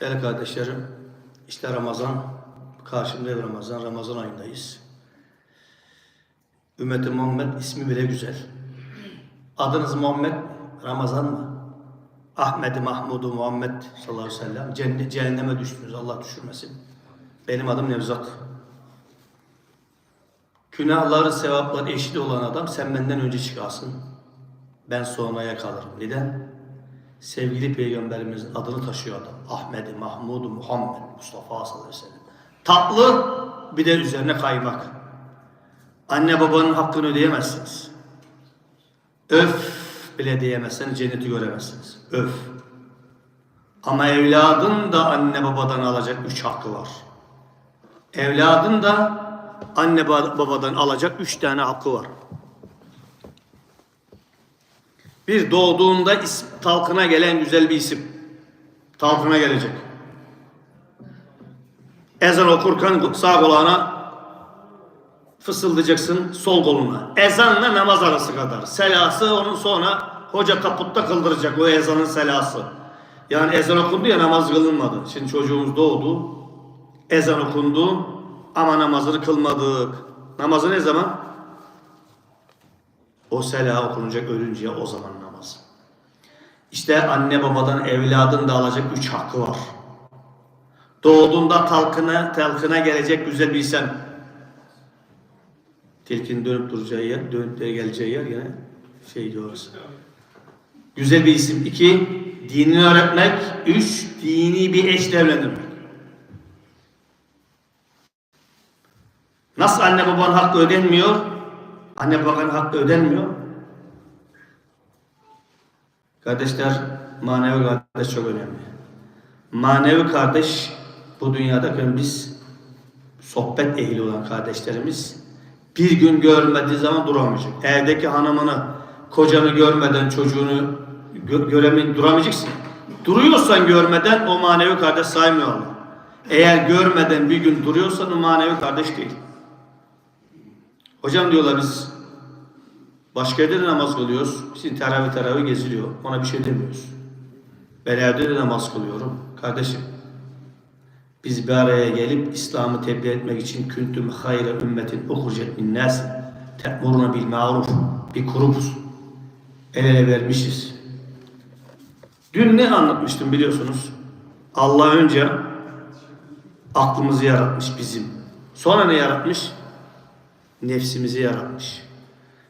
Değerli kardeşlerim, işte Ramazan, karşımda bir Ramazan, Ramazan ayındayız. Ümmeti Muhammed ismi bile güzel. Adınız Muhammed, Ramazan mı? Ahmedi Mahmudu Muhammed sallallahu aleyhi ve sellem. Cennet, cehenneme düştünüz, Allah düşürmesin. Benim adım Nevzat. Günahları, sevapları eşit olan adam sen benden önce çıkarsın. Ben sonraya kalırım. Neden? Sevgili Peygamberimizin adını taşıyor adam. Ahmedi, Mahmudu, Muhammed, Mustafa sallallahu aleyhi. Tatlı bir de üzerine kaymak. Anne babanın hakkını ödeyemezsiniz. Öf bile diyemezseniz cenneti göremezsiniz. Öf. Ama evladın da anne babadan alacak üç hakkı var. Evladın da anne ba- babadan alacak üç tane hakkı var. Bir doğduğunda is- talkına gelen güzel bir isim. Talkına gelecek. Ezan okurken sağ kulağına fısıldayacaksın sol koluna. Ezanla namaz arası kadar. Selası onun sonra hoca kaputta kıldıracak o ezanın selası. Yani ezan okundu ya namaz kılınmadı. Şimdi çocuğumuz doğdu. Ezan okundu ama namazını kılmadık. Namazı ne zaman? O sela okunacak ölünce o zaman namaz. İşte anne babadan evladın da alacak üç hakkı var. Doğduğunda talkına, talkına gelecek güzel bir insan. Tilkin dönüp duracağı yer, dönüp geleceği yer yine şey diyoruz. Güzel bir isim. İki, dinini öğretmek. Üç, dini bir eşle evlendirmek. Nasıl anne babanın hakkı ödenmiyor? Anne babanın hakkı ödenmiyor. Kardeşler, manevi kardeş çok önemli. Manevi kardeş bu dünyada biz sohbet ehli olan kardeşlerimiz bir gün görmediği zaman duramayacak. Evdeki hanımını, kocanı görmeden çocuğunu gö göreme duramayacaksın. Duruyorsan görmeden o manevi kardeş saymıyor Allah. Eğer görmeden bir gün duruyorsan o manevi kardeş değil. Hocam diyorlar biz başka yerde de namaz kılıyoruz. Bizim teravih teravih geziliyor. Ona bir şey demiyoruz. Ben evde de namaz kılıyorum. Kardeşim biz bir araya gelip İslam'ı tebliğ etmek için küntüm hayre ümmetin ukhrucet min nas te'muruna bil ma'ruf bir grubuz. El ele vermişiz. Dün ne anlatmıştım biliyorsunuz? Allah önce aklımızı yaratmış bizim. Sonra ne yaratmış? Nefsimizi yaratmış.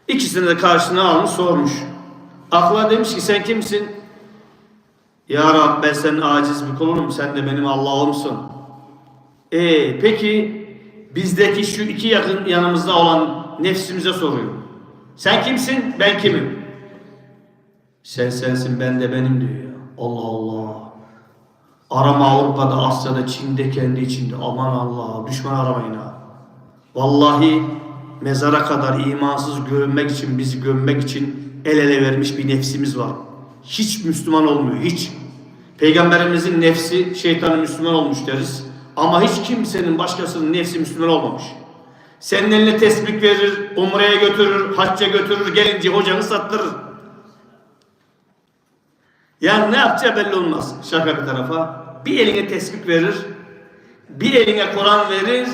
İkisini de karşısına almış sormuş. Akla demiş ki sen kimsin? Ya Rab ben senin aciz bir kulunum. Sen de benim Allah'ımsın. E peki bizdeki şu iki yakın yanımızda olan nefsimize soruyor. Sen kimsin? Ben kimim? Sen sensin ben de benim diyor. Allah Allah. Arama Avrupa'da, Asya'da, Çin'de kendi içinde. Aman Allah. Düşman aramayın ha. Vallahi mezara kadar imansız gömmek için, bizi gömmek için el ele vermiş bir nefsimiz var. Hiç Müslüman olmuyor, hiç. Peygamberimizin nefsi şeytanı Müslüman olmuş deriz. Ama hiç kimsenin başkasının nefsi Müslüman olmamış. Senin eline tesbih verir, umreye götürür, hacca götürür, gelince hocanı sattırır. Yani ne yapacağı belli olmaz. Şaka bir tarafa. Bir eline tesbih verir, bir eline Kur'an verir,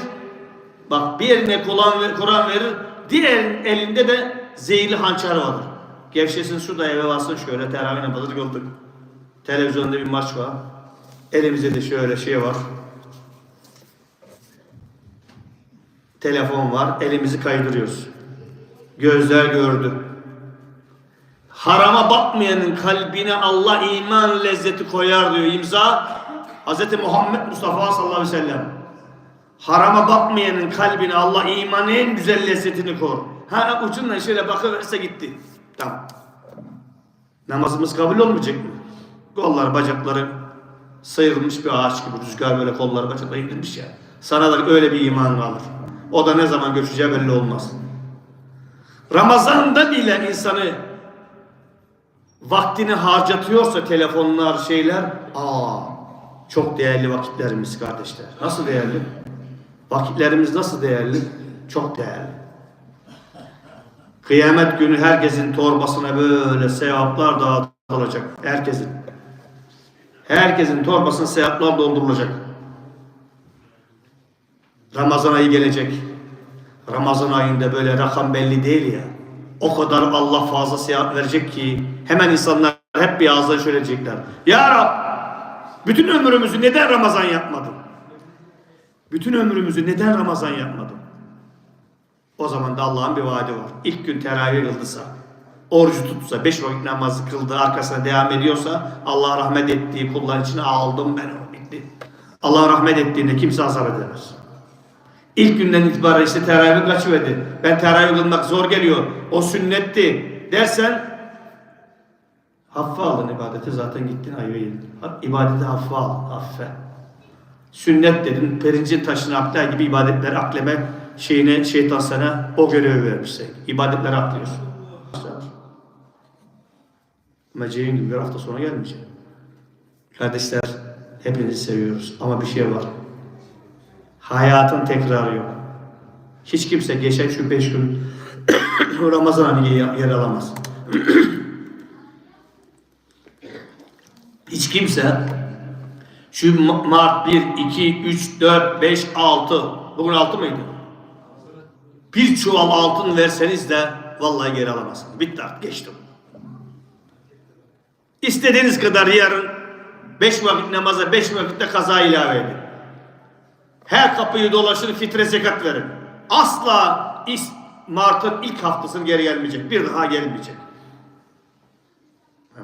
bak bir eline Kur'an Kur'an verir, diğer elinde de zehirli hançer vardır. Gevşesin şurada eve bassın şöyle teravih namazını kıldık. Televizyonda bir maç var. Elimizde de şöyle şey var. Telefon var. Elimizi kaydırıyoruz. Gözler gördü. Harama bakmayanın kalbine Allah iman lezzeti koyar diyor imza. Hz. Muhammed Mustafa sallallahu aleyhi ve sellem. Harama bakmayanın kalbine Allah imanın en güzel lezzetini koyar. Ha ucundan şöyle bakıverse gitti. Tamam. Namazımız kabul olmayacak mı? Kollar, bacakları sıyrılmış bir ağaç gibi rüzgar böyle kolları bacakları indirmiş ya. Sana da öyle bir iman kalır. O da ne zaman göçeceği belli olmaz. Ramazan'da bile insanı vaktini harcatıyorsa telefonlar şeyler aa çok değerli vakitlerimiz kardeşler. Nasıl değerli? Vakitlerimiz nasıl değerli? Çok değerli. Kıyamet günü herkesin torbasına böyle sevaplar dağıtılacak. Herkesin. Herkesin torbasına sevaplar doldurulacak. Ramazan ayı gelecek. Ramazan ayında böyle rakam belli değil ya. O kadar Allah fazla sevap verecek ki hemen insanlar hep bir ağızdan şöyle diyecekler. Ya Rab bütün ömrümüzü neden Ramazan yapmadın? Bütün ömrümüzü neden Ramazan yapmadın? O zaman da Allah'ın bir vaadi var. İlk gün teravih kıldıysa, orucu tutsa, beş vakit namazı kıldı, arkasına devam ediyorsa Allah rahmet ettiği kulların içine aldım ben o bitti. Allah rahmet ettiğinde kimse azar edemez. İlk günden itibaren işte teravih kaçıverdi. Ben teravih kılmak zor geliyor. O sünnetti dersen haffe aldın ibadeti zaten gittin ayva yedin. İbadeti haffe al, haffe. Sünnet dedin, pirincin taşını aklar gibi ibadetler akleme şeyine şeytan sana o görevi vermiş. İbadetler aklıyorsun. Ama Ceyhun gibi bir hafta sonra gelmeyecek. Kardeşler hepinizi seviyoruz ama bir şey var. Hayatın tekrarı yok. Hiç kimse geçen şu beş gün Ramazan ayı yer alamaz. Hiç kimse şu Mart 1, 2, 3, 4, 5, 6 bugün 6 mıydı? Bir çuval altın verseniz de vallahi geri alamazsınız. Bitti artık geçtim. İstediğiniz kadar yarın 5 vakit namaza 5 vakitte kaza ilave edin. Her kapıyı dolaşın fitre zekat verin. Asla Mart'ın ilk haftasını geri gelmeyecek. Bir daha gelmeyecek.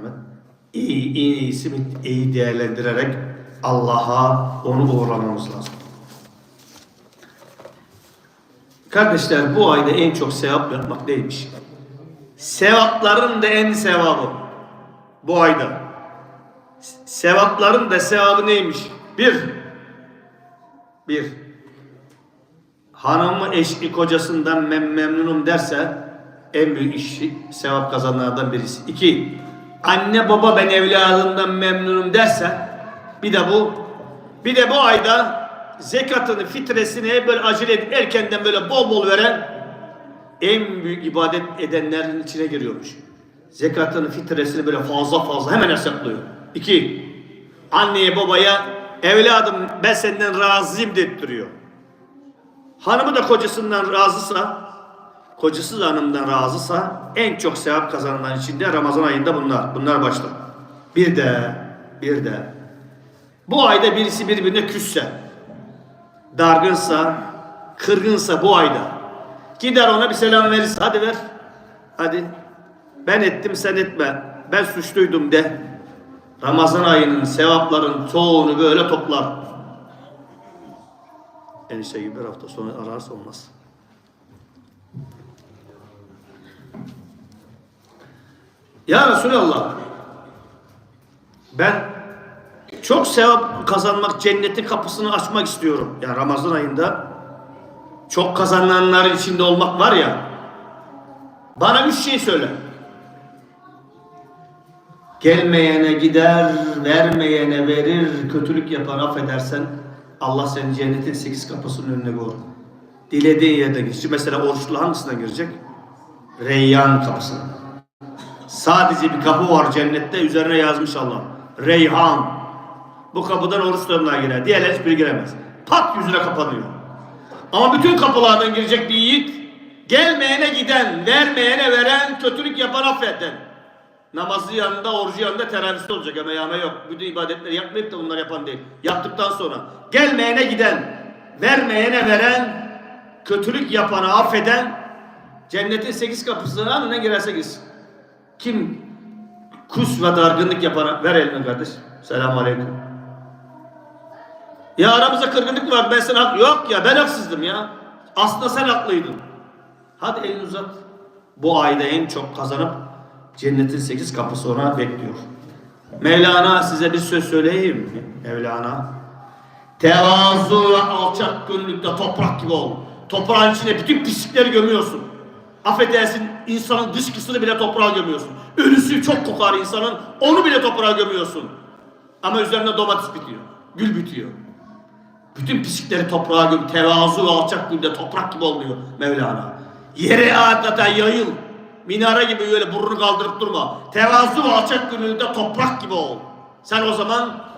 Evet. İyi, iyi, iyisi iyi değerlendirerek Allah'a onu uğurlamamız lazım. Kardeşler bu ayda en çok sevap yapmak neymiş? Sevapların da en sevabı bu ayda. Sevapların da sevabı neymiş? Bir, bir, hanımı eşli kocasından mem memnunum derse en büyük işi sevap kazananlardan birisi. İki, anne baba ben evladımdan memnunum derse bir de bu bir de bu ayda zekatını fitresini böyle acele edip erkenden böyle bol bol veren en büyük ibadet edenlerin içine giriyormuş. Zekatını fitresini böyle fazla fazla hemen hesaplıyor. İki, anneye babaya evladım ben senden razıyım dedirtiyor. Hanımı da kocasından razısa, kocası da hanımdan razısa en çok sevap kazanılan içinde Ramazan ayında bunlar. Bunlar başta. Bir de, bir de bu ayda birisi birbirine küsse, dargınsa, kırgınsa bu ayda gider ona bir selam verirse hadi ver. Hadi. Ben ettim sen etme. Ben suçluydum de. Ramazan ayının sevapların çoğunu böyle toplar. Enişte gibi bir hafta sonra ararsa olmaz. Ya Resulallah ben çok sevap kazanmak, cennetin kapısını açmak istiyorum. Ya Ramazan ayında çok kazananların içinde olmak var ya. Bana üç şey söyle. Gelmeyene gider, vermeyene verir, kötülük yapar, affedersen Allah seni cennetin sekiz kapısının önüne koyar. Dilediğin yerden girecek. Mesela oruçlu hangisinden girecek? Reyyan kapısına. Sadece bir kapı var cennette üzerine yazmış Allah. Reyhan. Bu kapıdan oruçlarına girer. Diğerler hiçbiri giremez. Pat yüzüne kapanıyor. Ama bütün kapılardan girecek bir yiğit gelmeyene giden, vermeyene veren, kötülük yapan affeden. Namazı yanında, orucu yanında terörist olacak ama yağma yok. Bütün ibadetleri yapmayıp da bunlar yapan değil. Yaptıktan sonra gelmeyene giden, vermeyene veren, kötülük yapanı affeden, cennetin sekiz kapısına ne girerse girsin. Kim kus ve dargınlık yapana ver elini kardeş. Selamun aleyküm. Ya aramızda kırgınlık var ben sana hak yok ya ben haksızdım ya. Aslında sen haklıydın. Hadi elini uzat. Bu ayda en çok kazanıp cennetin sekiz kapısı ona bekliyor. Mevlana size bir söz söyleyeyim mi? Mevlana. Tevazu ve alçak gönüllükte toprak gibi ol. Toprağın içine bütün pislikleri gömüyorsun. Affedersin insanın dışkısını bile toprağa gömüyorsun. Ölüsü çok kokar insanın onu bile toprağa gömüyorsun. Ama üzerine domates bitiyor. Gül bitiyor. Bütün pislikleri toprağa göm. Tevazu ve alçak gönüllükte toprak gibi oluyor Mevlana. Yere adeta yayıl. Minare gibi böyle burnunu kaldırıp durma. Tevazu ve alçak gönüllükte toprak gibi ol. Sen o zaman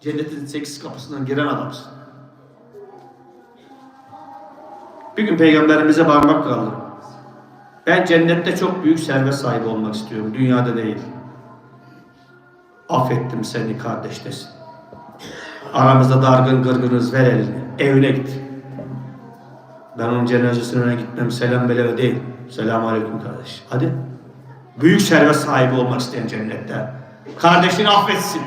Cennetin sekiz kapısından giren adamsın. Bir gün peygamberimize parmak kaldı. Ben cennette çok büyük servet sahibi olmak istiyorum. Dünyada değil. Affettim seni kardeş desin. Aramızda dargın gırgınız ver elini. Evine git. Ben onun cenazesine öne gitmem. Selam beleme değil. Selamun aleyküm kardeş. Hadi. Büyük servet sahibi olmak isteyen cennette. Kardeşini affetsin.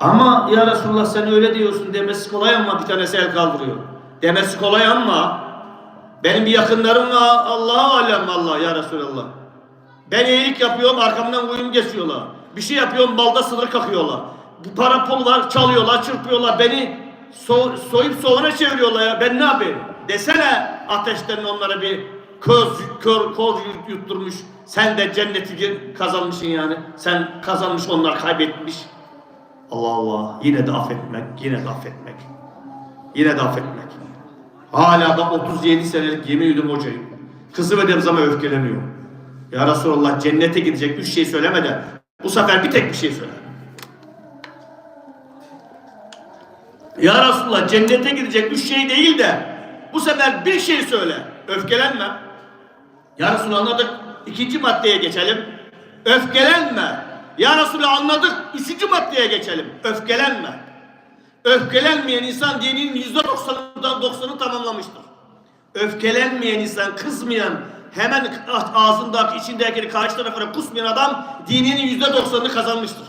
Ama ya Resulullah sen öyle diyorsun demesi kolay ama bir tanesi el kaldırıyor. Demesi kolay ama benim bir yakınlarım var Allah'a alem Allah ya Resulallah. Ben iyilik yapıyorum arkamdan uyum geçiyorlar. Bir şey yapıyorum balda sınır kakıyorlar. Bu para pul var çalıyorlar çırpıyorlar beni so soyup soğana çeviriyorlar ya ben ne yapayım? Desene ateşten onlara bir köz, kör, koz yutturmuş. Sen de cenneti kazanmışsın yani. Sen kazanmış onlar kaybetmiş. Allah Allah. Yine de affetmek, yine de affetmek. Yine de affetmek. Hala da 37 senelik yemin ediyorum hocayım. Kızı ve zaman öfkeleniyor. Ya Resulallah cennete gidecek üç şey söyleme de bu sefer bir tek bir şey söyle. Ya Resulallah cennete gidecek üç şey değil de bu sefer bir şey söyle. Öfkelenme. Ya Resulallah anladık. İkinci maddeye geçelim. Öfkelenme. Ya Resulallah anladık. Üçüncü maddeye geçelim. Öfkelenme. Öfkelenmeyen insan dininin yüzde doksanından doksanı tamamlamıştır. Öfkelenmeyen insan, kızmayan, hemen ağzındaki, içindekini karşı tarafına kusmayan adam dininin yüzde doksanını kazanmıştır.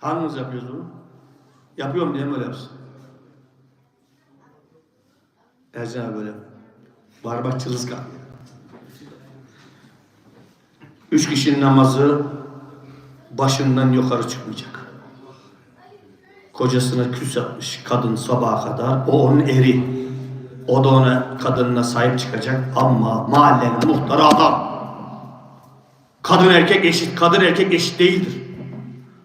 Hangimiz yapıyoruz bunu? Yapıyorum diye böyle yapsın. Ercan böyle. Barbar çılızkan. Üç kişinin namazı başından yukarı çıkmayacak. Kocasına küs yapmış kadın sabaha kadar. O onun eri. O da ona kadınına sahip çıkacak ama mahallenin muhtarı adam. Kadın erkek eşit, kadın erkek eşit değildir.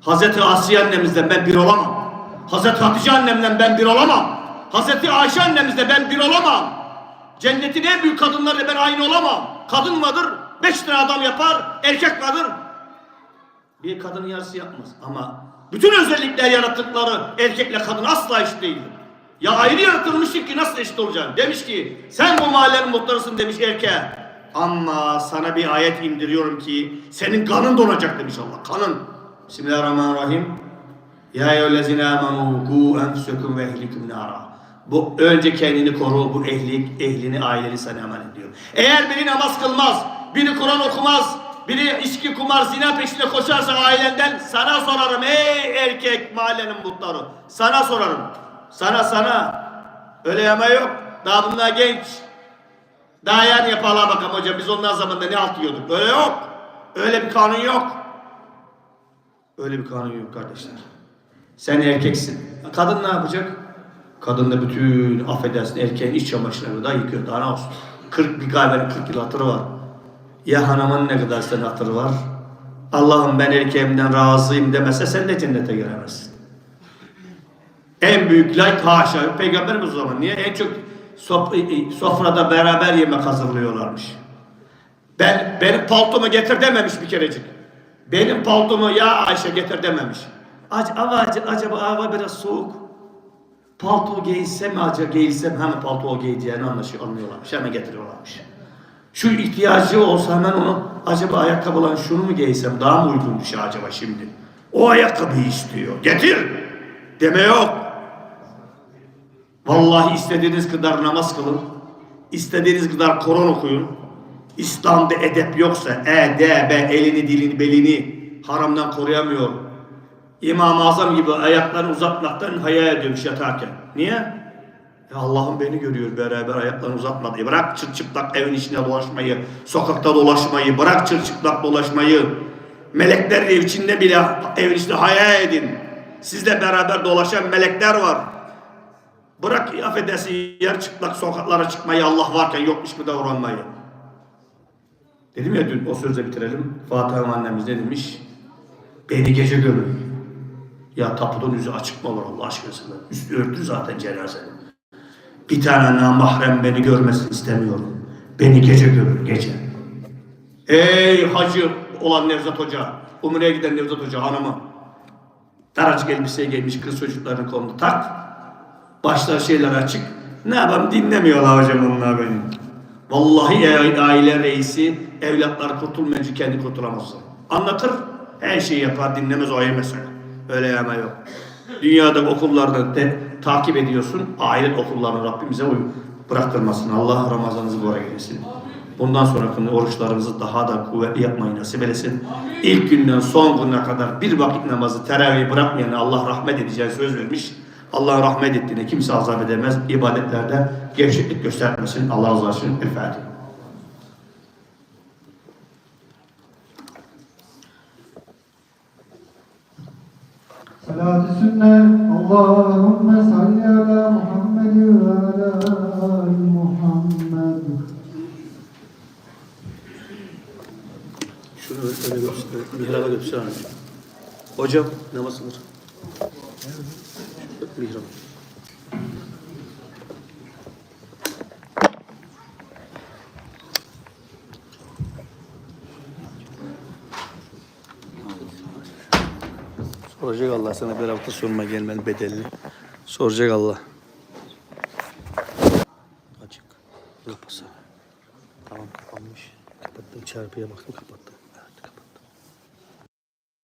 Hazreti Asiye annemizden ben bir olamam. Hazreti Hatice annemden ben bir olamam. Hazreti Ayşe annemizle ben bir olamam. Cennetin en büyük kadınlarıyla ben aynı olamam. Kadın vardır, beş tane adam yapar, erkek vardır. Bir kadının yarısı yapmaz ama bütün özellikler yarattıkları erkekle kadın asla eşit değildir. Ya ayrı yaratılmıştık ki nasıl eşit olacaksın? Demiş ki sen bu mahallenin muhtarısın demiş erkeğe. Ama sana bir ayet indiriyorum ki senin kanın donacak demiş Allah. Kanın. Bismillahirrahmanirrahim. Ya eyyühellezine amenu ku enfusekum ve ehlikum nara. Bu önce kendini koru, bu ehlik, ehlini, aileni sana emanet ediyor. Eğer biri namaz kılmaz, biri Kur'an okumaz, biri içki, kumar, zina peşinde koşarsa ailenden sana sorarım ey erkek mahallenin muhtarı. Sana sorarım. Sana sana. Öyle yama yok. Daha bunlar genç. Daha yani yapalım bakalım hocam biz onlar zamanında ne alt yiyorduk. Öyle yok. Öyle bir kanun yok. Öyle bir kanun yok kardeşler. Sen erkeksin. Kadın ne yapacak? Kadın da bütün affedersin erkeğin iç çamaşırlarını da yıkıyor. Daha ne olsun? 40 bir kahvenin 40 yıl hatırı var. Ya hanımın ne kadar senin hatırı var? Allah'ım ben erkeğimden razıyım demese sen de cennete giremezsin. En büyük layık haşa. Peygamberimiz o zaman niye? En çok sop- sofrada beraber yemek hazırlıyorlarmış. Ben benim paltomu getir dememiş bir kerecik. Benim paltomu ya Ayşe getir dememiş. Acaba, acaba hava biraz soğuk. Palto giysem mi acaba giysem hemen palto giyeceğini anlaşıyor, anlıyorlarmış. Hemen getiriyorlarmış. Şu ihtiyacı olsa hemen onu acaba ayakkabılan şunu mu giysem daha mı uygun bir acaba şimdi? O ayakkabıyı istiyor. Getir. Deme yok. Vallahi istediğiniz kadar namaz kılın. istediğiniz kadar Kur'an okuyun. İslam'da edep yoksa edebe elini dilini belini haramdan koruyamıyor. İmam-ı Azam gibi ayaklarını uzatmaktan hayal ediyormuş yatarken. Niye? Ya Allah'ım beni görüyor beraber ayaklarını uzatmadı. Bırak çırçıplak evin içinde dolaşmayı, sokakta dolaşmayı, bırak çırçıplak dolaşmayı. Melekler içinde bile evin içinde hayal edin. Sizle beraber dolaşan melekler var. Bırak affedersin yer çıplak sokaklara çıkmayı Allah varken yokmuş mu davranmayı. Dedim ya dün o sözle bitirelim. Fatih annemiz ne demiş? Beni gece görün. Ya tapudan yüzü açık mı olur Allah aşkına sana? Üstü örtü zaten cenazenin. Bir tane namahrem beni görmesin istemiyorum. Beni gece görür gece. Ey hacı olan Nevzat Hoca, Umre'ye giden Nevzat Hoca hanımı. Daracık elbiseye giymiş kız çocuklarının kolunu tak. Başlar şeyler açık. Ne yapalım dinlemiyorlar hocam onlar beni. Vallahi aile reisi evlatlar kurtulmayınca kendi kurtulamazsın. Anlatır her şeyi yapar dinlemez o ayrı mesele. Öyle yama yok. Dünyada okullarda de, takip ediyorsun. Ahiret okullarını Rabbimize uy bıraktırmasın. Allah Ramazanınızı bu ara eylesin. Bundan sonraki oruçlarınızı daha da kuvvetli yapmayı nasip eylesin. İlk günden son gününe kadar bir vakit namazı teravih bırakmayanı Allah rahmet edeceği söz vermiş. Allah'ın rahmet ettiğine kimse azap edemez. İbadetlerde gevşeklik göstermesin. Allah razı olsun. El Salatü sünne Allahümme salli ala Muhammed ve ala Muhammed. Şunu öyle göster. Mihraba göster. Hocam namaz kılır. Evet. Mihrab. Soracak Allah sana bir hafta sorma gelmenin bedelini. Soracak Allah. Açık. Kapasa. Tamam kapanmış. Kapattım çarpıya baktım kapattım.